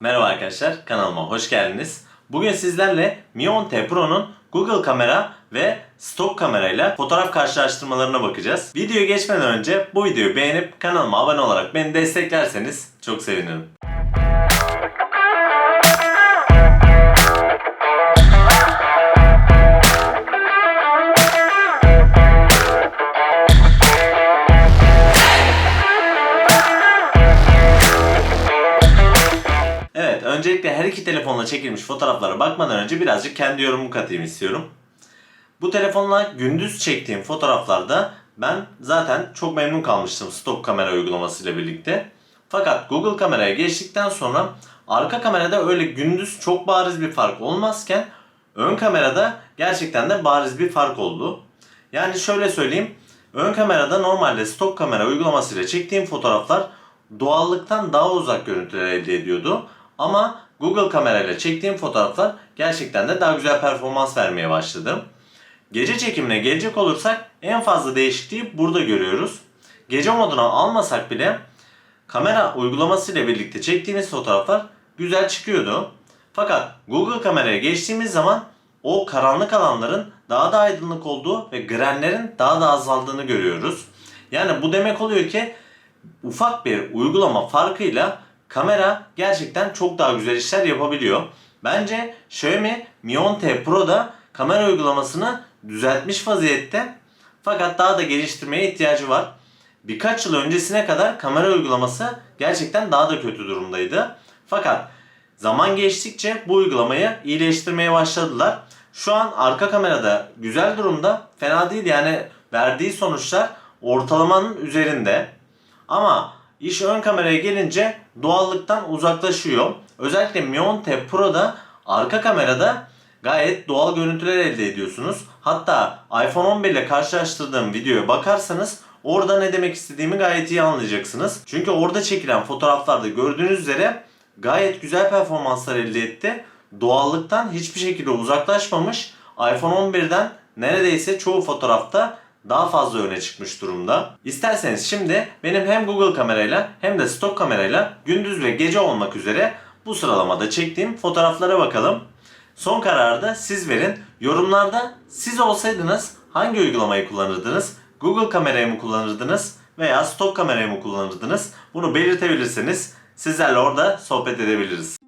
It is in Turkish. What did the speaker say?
Merhaba arkadaşlar, kanalıma hoş geldiniz. Bugün sizlerle Mi 10 T Pro'nun Google kamera ve stok kamerayla fotoğraf karşılaştırmalarına bakacağız. Videoya geçmeden önce bu videoyu beğenip kanalıma abone olarak beni desteklerseniz çok sevinirim. Öncelikle her iki telefonla çekilmiş fotoğraflara bakmadan önce birazcık kendi yorumumu katayım istiyorum. Bu telefonla gündüz çektiğim fotoğraflarda ben zaten çok memnun kalmıştım stok kamera uygulamasıyla birlikte. Fakat Google kameraya geçtikten sonra arka kamerada öyle gündüz çok bariz bir fark olmazken ön kamerada gerçekten de bariz bir fark oldu. Yani şöyle söyleyeyim. Ön kamerada normalde stok kamera uygulamasıyla çektiğim fotoğraflar doğallıktan daha uzak görüntüler elde ediyordu. Ama Google kamerayla çektiğim fotoğraflar gerçekten de daha güzel performans vermeye başladı. Gece çekimine gelecek olursak en fazla değişikliği burada görüyoruz. Gece moduna almasak bile kamera uygulaması ile birlikte çektiğimiz fotoğraflar güzel çıkıyordu. Fakat Google kameraya geçtiğimiz zaman o karanlık alanların daha da aydınlık olduğu ve grenlerin daha da azaldığını görüyoruz. Yani bu demek oluyor ki ufak bir uygulama farkıyla kamera gerçekten çok daha güzel işler yapabiliyor. Bence Xiaomi Mi 10T Pro'da kamera uygulamasını düzeltmiş vaziyette fakat daha da geliştirmeye ihtiyacı var. Birkaç yıl öncesine kadar kamera uygulaması gerçekten daha da kötü durumdaydı. Fakat zaman geçtikçe bu uygulamayı iyileştirmeye başladılar. Şu an arka kamerada güzel durumda. Fena değil yani verdiği sonuçlar ortalamanın üzerinde. Ama iş ön kameraya gelince doğallıktan uzaklaşıyor. Özellikle Mi 10T Pro'da arka kamerada gayet doğal görüntüler elde ediyorsunuz. Hatta iPhone 11 ile karşılaştırdığım videoya bakarsanız orada ne demek istediğimi gayet iyi anlayacaksınız. Çünkü orada çekilen fotoğraflarda gördüğünüz üzere gayet güzel performanslar elde etti. Doğallıktan hiçbir şekilde uzaklaşmamış. iPhone 11'den neredeyse çoğu fotoğrafta daha fazla öne çıkmış durumda. İsterseniz şimdi benim hem Google kamerayla hem de stok kamerayla gündüz ve gece olmak üzere bu sıralamada çektiğim fotoğraflara bakalım. Son kararı da siz verin. Yorumlarda siz olsaydınız hangi uygulamayı kullanırdınız? Google kamerayı mı kullanırdınız veya stok kamerayı mı kullanırdınız? Bunu belirtebilirseniz sizlerle orada sohbet edebiliriz.